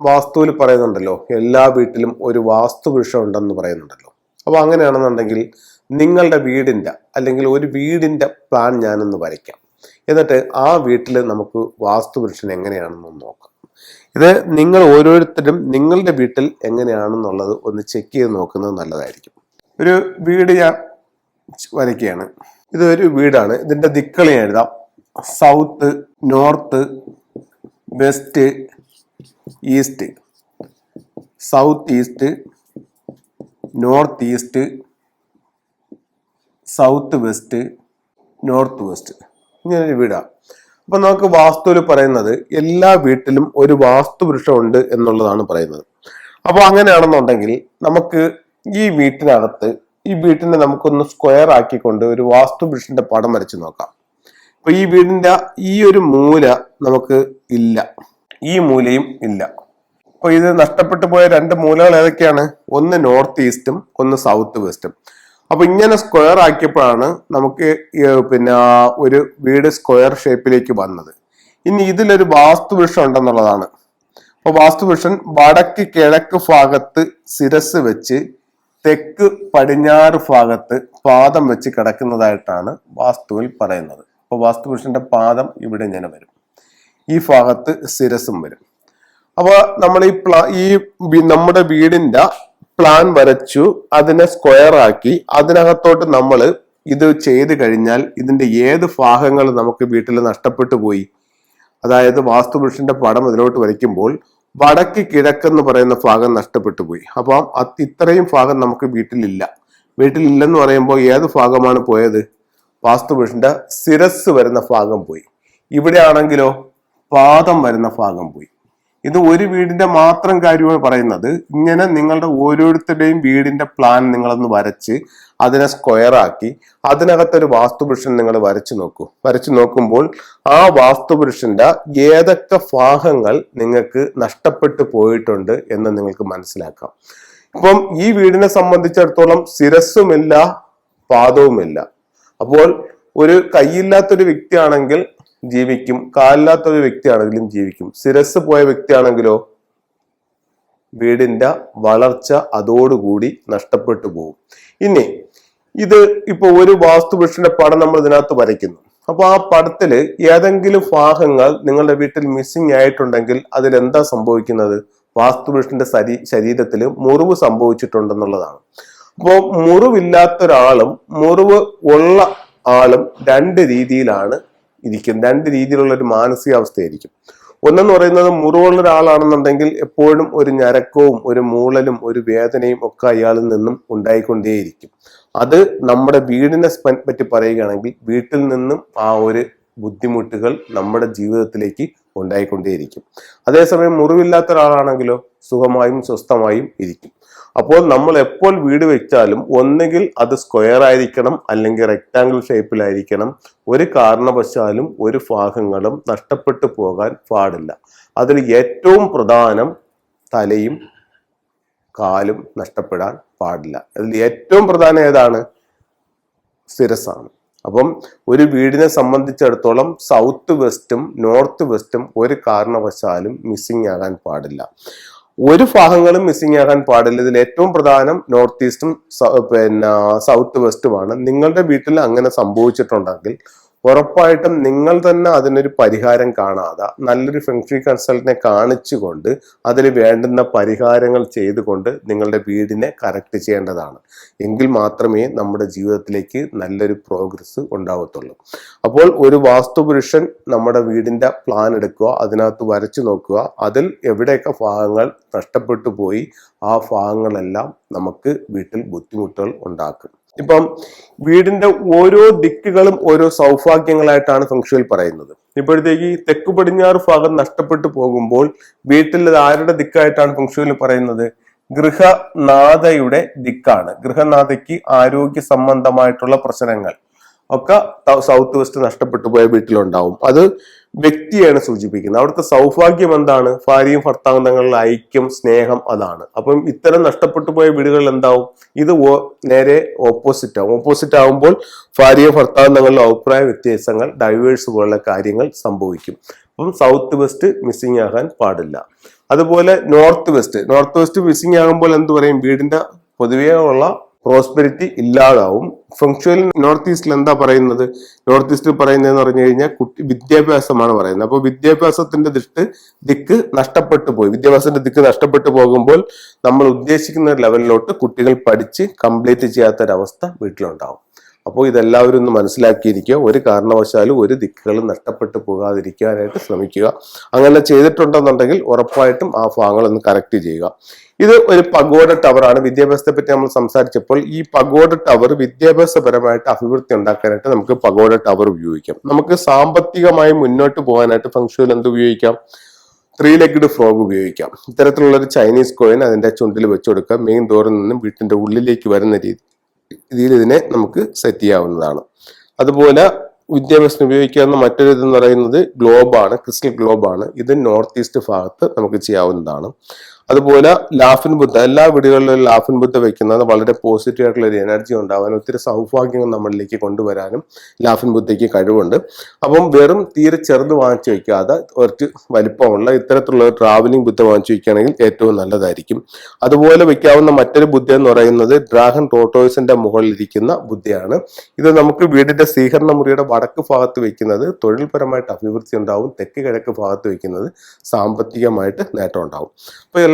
വാസ്തുവിൽ പറയുന്നുണ്ടല്ലോ എല്ലാ വീട്ടിലും ഒരു വാസ്തു വാസ്തുപുരുഷം ഉണ്ടെന്ന് പറയുന്നുണ്ടല്ലോ. അപ്പോൾ അങ്ങനെയാണെന്നുണ്ടെങ്കിൽ നിങ്ങളുടെ വീടിന്റെ അല്ലെങ്കിൽ ഒരു വീടിന്റെ പ്ലാൻ ഞാനൊന്ന് വരയ്ക്കാം. എന്നിട്ട് ആ വീട്ടിൽ നമുക്ക് വാസ്തു വാസ്തുപുരുഷൻ എങ്ങനെയാണെന്ന് നോക്കാം. ഇത് നിങ്ങൾ ഓരോരുത്തരും നിങ്ങളുടെ വീട്ടിൽ എങ്ങനെയാണെന്നുള്ളത് ഒന്ന് ചെക്ക് ചെയ്ത് നോക്കുന്നത് നല്ലതായിരിക്കും. ഒരു വീട് ഞാൻ വരയ്ക്കുകയാണ്. ഇതൊരു വീടാണ്. ഇതിന്റെ ദിക്കളി എഴുതാം. South north west east south east north east south west north west ഇങ്ങനൊരു വീടാണ് അപ്പൊ നമുക്ക് വാസ്തുവിൽ പറയുന്നത് എല്ലാ വീട്ടിലും ഒരു വാസ്തുപുരുഷം ഉണ്ട് എന്നുള്ളതാണ് പറയുന്നത്. അപ്പോൾ അങ്ങനെയാണെന്നുണ്ടെങ്കിൽ നമുക്ക് ഈ വീട്ടിനകത്ത് ഈ വീട്ടിനെ നമുക്കൊന്ന് സ്ക്വയർ ആക്കിക്കൊണ്ട് ഒരു വാസ്തുപുരുഷന്റെ പടം വരച്ച് നോക്കാം. അപ്പൊ ഈ വീടിന്റെ ഈ ഒരു മൂല നമുക്ക് ഇല്ല. ഈ മൂലയും ഇല്ല. അപ്പോൾ ഇത് നഷ്ടപ്പെട്ടു പോയ രണ്ട് മൂലകൾ ഏതൊക്കെയാണ്? ഒന്ന് നോർത്ത് ഈസ്റ്റും ഒന്ന് സൗത്ത് വെസ്റ്റും. അപ്പൊ ഇങ്ങനെ സ്ക്വയർ ആക്കിയപ്പോഴാണ് നമുക്ക് പിന്നെ ഒരു വീട് സ്ക്വയർ ഷേപ്പിലേക്ക് വന്നത്. ഇനി ഇതിലൊരു വാസ്തുപുരുഷൻ ഉണ്ടെന്നുള്ളതാണ്. അപ്പൊ വാസ്തുപുരുഷൻ വടക്ക് കിഴക്ക് ഭാഗത്ത് ശിരസ് വെച്ച് തെക്ക് പടിഞ്ഞാറ് ഭാഗത്ത് പാദം വെച്ച് കിടക്കുന്നതായിട്ടാണ് വാസ്തുവിൽ പറയുന്നത്. അപ്പൊ വാസ്തുപുരുഷന്റെ പാദം ഇവിടെ ഇങ്ങനെ വരും. ഈ ഭാഗത്ത് സിരസും വരും. അപ്പൊ നമ്മൾ ഈ പ്ലാ ഈ നമ്മുടെ വീടിന്റെ പ്ലാൻ വരച്ചു അതിനെ സ്ക്വയർ ആക്കി അതിനകത്തോട്ട് നമ്മൾ ഇത് ചെയ്ത് കഴിഞ്ഞാൽ ഇതിന്റെ ഏത് ഭാഗങ്ങൾ നമുക്ക് വീട്ടിൽ നഷ്ടപ്പെട്ടു പോയി അതായത് വാസ്തുപുരുഷന്റെ പടം അതിലോട്ട് വരയ്ക്കുമ്പോൾ വടക്ക് കിഴക്കെന്ന് പറയുന്ന ഭാഗം നഷ്ടപ്പെട്ടു പോയി. അപ്പം ഇത്രയും ഭാഗം നമുക്ക് വീട്ടിലില്ല. വീട്ടിലില്ലെന്ന് പറയുമ്പോൾ ഏത് ഭാഗമാണ് പോയത്? വാസ്തുപുരുഷന്റെ ശിരസ് വരുന്ന ഭാഗം പോയി. ഇവിടെ ആണെങ്കിലോ പാദം വരുന്ന ഭാഗം പോയി. ഇത് ഒരു വീടിന്റെ മാത്രം കാര്യമാണ് പറയുന്നത്. ഇങ്ങനെ നിങ്ങളുടെ ഓരോരുത്തരുടെയും വീടിന്റെ പ്ലാൻ നിങ്ങളൊന്ന് വരച്ച് അതിനെ സ്ക്വയറാക്കി അതിനകത്തൊരു വാസ്തുപുരുഷൻ നിങ്ങൾ വരച്ചു നോക്കൂ. വരച്ചു നോക്കുമ്പോൾ ആ വാസ്തുപുരുഷന്റെ ഏതൊക്കെ ഭാഗങ്ങൾ നിങ്ങൾക്ക് നഷ്ടപ്പെട്ടു പോയിട്ടുണ്ട് എന്ന് നിങ്ങൾക്ക് മനസ്സിലാക്കാം. ഇപ്പം ഈ വീടിനെ സംബന്ധിച്ചിടത്തോളം ശിരസ്സുമില്ല പാദവുമില്ല. അപ്പോൾ ഒരു കൈയില്ലാത്തൊരു വ്യക്തിയാണെങ്കിൽ ജീവിക്കും. കാലില്ലാത്ത ഒരു വ്യക്തിയാണെങ്കിലും ജീവിക്കും. ശിരസ് പോയ വ്യക്തിയാണെങ്കിലോ വീടിന്റെ വളർച്ച അതോടുകൂടി നഷ്ടപ്പെട്ടു പോകും. ഇനി ഇത് ഇപ്പൊ ഒരു വാസ്തുപുരുഷന്റെ പടം നമ്മൾ ഇതിനകത്ത് വരയ്ക്കുന്നു. അപ്പൊ ആ പടത്തിൽ ഏതെങ്കിലും ഭാഗങ്ങൾ നിങ്ങളുടെ വീട്ടിൽ മിസ്സിംഗ് ആയിട്ടുണ്ടെങ്കിൽ അതിൽ എന്താ സംഭവിക്കുന്നത് വാസ്തുപുരുഷന്റെ ശരീ ശരീരത്തിൽ മുറിവ് സംഭവിച്ചിട്ടുണ്ടെന്നുള്ളതാണ്. അപ്പോൾ മുറിവില്ലാത്ത ഒരാളും മുറിവ് ഉള്ള ആളും രണ്ട് രീതിയിലാണ് ഇരിക്കും. രണ്ട് രീതിയിലുള്ള ഒരു മാനസികാവസ്ഥയായിരിക്കും. ഒന്നെന്ന് പറയുന്നത് മുറിവുള്ള ഒരാളാണെന്നുണ്ടെങ്കിൽ എപ്പോഴും ഒരു ഞരക്കവും ഒരു മൂളലും ഒരു വേദനയും ഒക്കെ അയാളിൽ നിന്നും ഉണ്ടായിക്കൊണ്ടേയിരിക്കും. അത് നമ്മുടെ വീടിനെ പറ്റി പറയുകയാണെങ്കിൽ വീട്ടിൽ നിന്നും ആ ഒരു ബുദ്ധിമുട്ടുകൾ നമ്മുടെ ജീവിതത്തിലേക്ക് ഉണ്ടായിക്കൊണ്ടേയിരിക്കും. അതേസമയം മുറിവില്ലാത്ത ഒരാളാണെങ്കിലോ സുഖമായും സ്വസ്ഥമായും ഇരിക്കും. അപ്പോൾ നമ്മൾ എപ്പോൾ വീട് വെച്ചാലും ഒന്നുകിൽ അത് സ്ക്വയർ ആയിരിക്കണം അല്ലെങ്കിൽ റെക്റ്റാങ്കിൾ ഷേപ്പിലായിരിക്കണം ഒരു കാരണവശാലും ഒരു ഭാഗങ്ങളും നഷ്ടപ്പെട്ടു പോകാൻ പാടില്ല. അതിൽ ഏറ്റവും പ്രധാനം തലയും കാലും നഷ്ടപ്പെടാൻ പാടില്ല. അതിൽ ഏറ്റവും പ്രധാനം ഏതാണ്? സ്ഥിരസാണ് അപ്പം ഒരു വീടിനെ സംബന്ധിച്ചിടത്തോളം സൗത്ത് വെസ്റ്റും നോർത്ത് വെസ്റ്റും ഒരു കാരണവശാലും മിസ്സിംഗ് ആകാൻ പാടില്ല. ഒരു ഭാഗങ്ങളും മിസ്സിംഗ് ആകാൻ പാടില്ല. ഇതിൽ ഏറ്റവും പ്രധാനം നോർത്ത് ഈസ്റ്റും പിന്നെ സൗത്ത് വെസ്റ്റുമാണ് നിങ്ങളുടെ വീട്ടിൽ അങ്ങനെ സംഭവിച്ചിട്ടുണ്ടെങ്കിൽ ഉറപ്പായിട്ടും നിങ്ങൾ തന്നെ അതിനൊരു പരിഹാരം കാണാതെ നല്ലൊരു ഫെങ്ഷി കൺസൾട്ടിനെ കാണിച്ചുകൊണ്ട് അതിന് വേണ്ടുന്ന പരിഹാരങ്ങൾ ചെയ്തുകൊണ്ട് നിങ്ങളുടെ വീടിനെ കറക്റ്റ് ചെയ്യേണ്ടതാണ്. എങ്കിൽ മാത്രമേ നമ്മുടെ ജീവിതത്തിലേക്ക് നല്ലൊരു പ്രോഗ്രസ് ഉണ്ടാവത്തുള്ളൂ. അപ്പോൾ ഒരു വാസ്തുപുരുഷൻ നമ്മുടെ വീടിന്റെ പ്ലാൻ എടുക്കുക അതിനകത്ത് വരച്ചു നോക്കുക അതിൽ എവിടെയൊക്കെ ഭാഗങ്ങൾ നഷ്ടപ്പെട്ടു പോയി ആ ഭാഗങ്ങളെല്ലാം നമുക്ക് വീട്ടിൽ ബുദ്ധിമുട്ടുകൾ ഉണ്ടാക്കും. ഇപ്പം വീടിന്റെ ഓരോ ദിക്കുകളും ഓരോ സൗഭാഗ്യങ്ങളായിട്ടാണ് ഫംഗ്ഷനിൽ പറയുന്നത്. ഇപ്പോഴത്തേക്ക് തെക്ക് പടിഞ്ഞാറ് ഭാഗം നഷ്ടപ്പെട്ടു പോകുമ്പോൾ വീട്ടിൽ ആരുടെ ദിക്കായിട്ടാണ് ഫംഗ്ഷനിൽ പറയുന്നത്? ഗൃഹനാഥയുടെ ദിക്കാണ്. ഗൃഹനാഥയ്ക്ക് ആരോഗ്യ സംബന്ധമായിട്ടുള്ള പ്രശ്നങ്ങൾ ഒക്കെ സൗത്ത് വെസ്റ്റ് നഷ്ടപ്പെട്ടു പോയ വീട്ടിലുണ്ടാവും. അത് വ്യക്തിയാണ് സൂചിപ്പിക്കുന്നത്. അവിടുത്തെ സൗഭാഗ്യം എന്താണ്? ഭാര്യയും ഭർത്താവും തങ്ങളുടെ ഐക്യം സ്നേഹം അതാണ്. അപ്പം ഇത്തരം നഷ്ടപ്പെട്ടു പോയ വീടുകളിൽ എന്താവും? ഇത് നേരെ ഓപ്പോസിറ്റ് ആവും. ഓപ്പോസിറ്റ് ആവുമ്പോൾ ഭാര്യയും ഭർത്താവും തങ്ങളുടെ അഭിപ്രായ വ്യത്യാസങ്ങൾ ഡൈവേഴ്സ് പോലുള്ള കാര്യങ്ങൾ സംഭവിക്കും. അപ്പം സൗത്ത് വെസ്റ്റ് മിസ്സിംഗ് ആകാൻ പാടില്ല. അതുപോലെ north west north west missing ആകുമ്പോൾ എന്ത് പറയും? വീടിന്റെ പൊതുവേ ഉള്ള പ്രോസ്പെരിറ്റി ഇല്ലാതാവും. ഫംഗ്ഷനിൽ നോർത്ത് ഈസ്റ്റിൽ എന്താ പറയുന്നത്? നോർത്ത് ഈസ്റ്റിൽ പറയുന്നതെന്ന് പറഞ്ഞു കഴിഞ്ഞാൽ കുട്ടി വിദ്യാഭ്യാസമാണ് പറയുന്നത്. അപ്പോൾ വിദ്യാഭ്യാസത്തിന്റെ ദിക്ക് ദിക്ക് നഷ്ടപ്പെട്ടു പോയി. വിദ്യാഭ്യാസത്തിന്റെ ദിക്ക് നഷ്ടപ്പെട്ടു പോകുമ്പോൾ നമ്മൾ ഉദ്ദേശിക്കുന്ന ലെവലിലോട്ട് കുട്ടികൾ പഠിച്ച് കംപ്ലീറ്റ് ചെയ്യാത്തൊരവസ്ഥ വീട്ടിലുണ്ടാവും. അപ്പോൾ ഇതെല്ലാവരും ഒന്ന് മനസ്സിലാക്കിയിരിക്കുക. ഒരു കാരണവശാലും ഒരു ദിക്കുകളും നഷ്ടപ്പെട്ടു പോകാതിരിക്കാനായിട്ട് ശ്രമിക്കുക. അങ്ങനെ ചെയ്തിട്ടുണ്ടെന്നുണ്ടെങ്കിൽ ഉറപ്പായിട്ടും ആ ഭാഗങ്ങളൊന്ന് കറക്റ്റ് ചെയ്യുക. ഇത് ഒരു പഗോഡ ടവറാണ്. വിദ്യാഭ്യാസത്തെ പറ്റി നമ്മൾ സംസാരിച്ചപ്പോൾ ഈ പഗോഡ ടവർ വിദ്യാഭ്യാസപരമായിട്ട് അഭിവൃദ്ധി ഉണ്ടാക്കാനായിട്ട് നമുക്ക് പഗോഡ ടവർ ഉപയോഗിക്കാം. നമുക്ക് സാമ്പത്തികമായി മുന്നോട്ട് പോകാനായിട്ട് ഫംഗ്ഷനിൽ എന്ത് ഉപയോഗിക്കാം? ത്രീ ലെഗ്ഡ് ഫ്രോഗ് ഉപയോഗിക്കാം. ഇത്തരത്തിലുള്ള ഒരു ചൈനീസ് കോയിൻ അതിന്റെ ചുണ്ടിൽ വെച്ച് കൊടുക്കുക. മെയിൻ ഡോറിൽ നിന്നും വീട്ടിന്റെ ഉള്ളിലേക്ക് വരുന്ന രീതി രീതിയിൽ ഇതിനെ നമുക്ക് സെറ്റ് ചെയ്യാവുന്നതാണ്. അതുപോലെ വിദ്യാഭ്യാസത്തിന് ഉപയോഗിക്കാവുന്ന മറ്റൊരു ഇതെന്ന് പറയുന്നത് ഗ്ലോബാണ് ക്രിസ്റ്റൽ ഗ്ലോബാണ്. ഇത് നോർത്ത് ഈസ്റ്റ് ഭാഗത്ത് നമുക്ക് ചെയ്യാവുന്നതാണ്. അതുപോലെ ലാഫിൻ ബുദ്ധ എല്ലാ വീടുകളിലും ലാഫിൻ ബുദ്ധ വെക്കുന്നത് വളരെ പോസിറ്റീവ് ആയിട്ടുള്ള ഒരു എനർജി ഉണ്ടാവാനും ഒത്തിരി സൗഭാഗ്യങ്ങൾ നമ്മളിലേക്ക് കൊണ്ടുവരാനും ലാഫിൻ ബുദ്ധയ്ക്ക് കഴിവുണ്ട്. അപ്പം വെറും തീരെ ചെറുത് വാങ്ങിച്ചു വെക്കാതെ കുറച്ച് വലിപ്പമുള്ള ഇത്തരത്തിലുള്ള ട്രാവലിംഗ് ബുദ്ധ വാങ്ങിച്ചു വെക്കുകയാണെങ്കിൽ ഏറ്റവും നല്ലതായിരിക്കും. അതുപോലെ വെക്കാവുന്ന മറ്റൊരു ബുദ്ധ എന്ന് പറയുന്നത് ഡ്രാഗൺ ടോട്ടോയ്സിന്റെ മുകളിലിരിക്കുന്ന ബുദ്ധയാണ്. ഇത് നമുക്ക് വീടിന്റെ സ്വീകരണ മുറിയുടെ വടക്ക് ഭാഗത്ത് വെക്കുന്നത് തൊഴിൽപരമായിട്ട് അഭിവൃദ്ധി ഉണ്ടാവും തെക്ക് കിഴക്ക് ഭാഗത്ത് വെക്കുന്നത് സാമ്പത്തികമായിട്ട് നേട്ടം ഉണ്ടാവും. അപ്പോൾ